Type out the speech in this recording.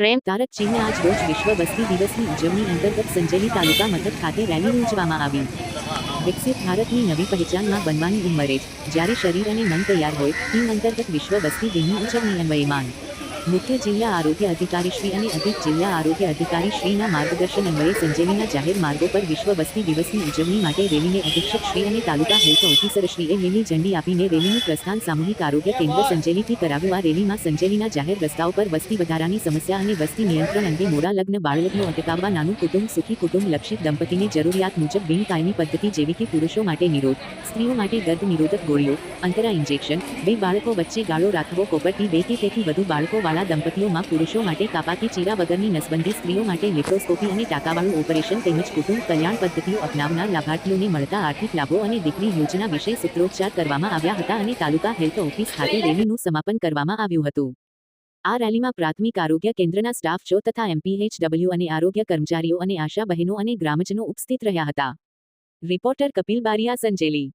પ્રેમ તારક ચીને આજ રોજ વિશ્વ વસ્તી દિવસની ઉજવણી અંતર્ગત સંજેલી તાલુકા મથક ખાતે રેલી યોજવામાં આવી. વિકસિત ભારતની નવી પહેચાનમાં બનવાની ઉંમરે જ, જ્યારે શરીર અને મન તૈયાર હોય થીમ અંતર્ગત વિશ્વ વસ્તી દિનની ઉજવણી અન્વયે મુખ્ય જિલ્લા આરોગ્ય અધિકારી શ્રી અને અધિક જિલ્લા આરોગ્ય અધિકારી શ્રીના માર્ગદર્શન અન્વયે સંજેલીના જાહેર માર્ગો પર વિશ્વ વસ્તી દિવસની ઉજવણી માટે રેલીને અધિક્ષક શ્રી અને તાલુકા હેલ્થ ઓફિસર શ્રીએ લીલી ઝંડી આપીને રેલીનું પ્રસ્થાન સામૂહિક આરોગ્ય કેન્દ્ર સંજેલીથી કરાવ્યું. આ રેલીમાં સંજેલીના જાહેર રસ્તાઓ પર વસ્તી વધારાની સમસ્યા અને વસ્તી નિયંત્રણ અંગે મોડા લગ્ન, બાળલગ્નો, અટકાવવા, નાનું કુટુંબ, સુખી કુટુંબ, લક્ષિત દંપતીની જરૂરિયાત મુજબ બિનકાયમી પદ્ધતિ જેવી કે પુરુષો માટે નિરોધ, સ્ત્રીઓ માટે ગર્ભ નિરોધક ગોળીઓ, અંતરા ઇન્જેક્શન, બે બાળકો વચ્ચે ગાળો રાખવો, કોપરથી બે કે તેથી વધુ બાળકોવાળા દંપતીઓમાં પુરુષો માટે કાપાતી ચીરા વગરની નસબંધી સ્ત્રીઓ માટે લેપ્રોસ્કોપી અને ટાંકાવાળું ઓપરેશન તેમજ કુટુંબ કલ્યાણ પદ્ધતિઓ અપનાવનાર લાભાર્થીઓને મળતા આર્થિક લાભો અને દીકરી યોજના વિશે સૂત્રોચ્ચાર કરવામાં આવ્યા હતા અને તાલુકા હેલ્થ ઓફિસ ખાતે રેલીનું સમાપન કરવામાં આવ્યું હતું. આ રેલીમાં પ્રાથમિક આરોગ્ય કેન્દ્રના સ્ટાફ જો તથા એમપીએચડબલ્યુ અને આરોગ્ય કર્મચારીઓ અને આશા બહેનો અને ગ્રામજનો ઉપસ્થિત રહ્યા હતા. રિપોર્ટર કપિલ બારિયા સંજેલી.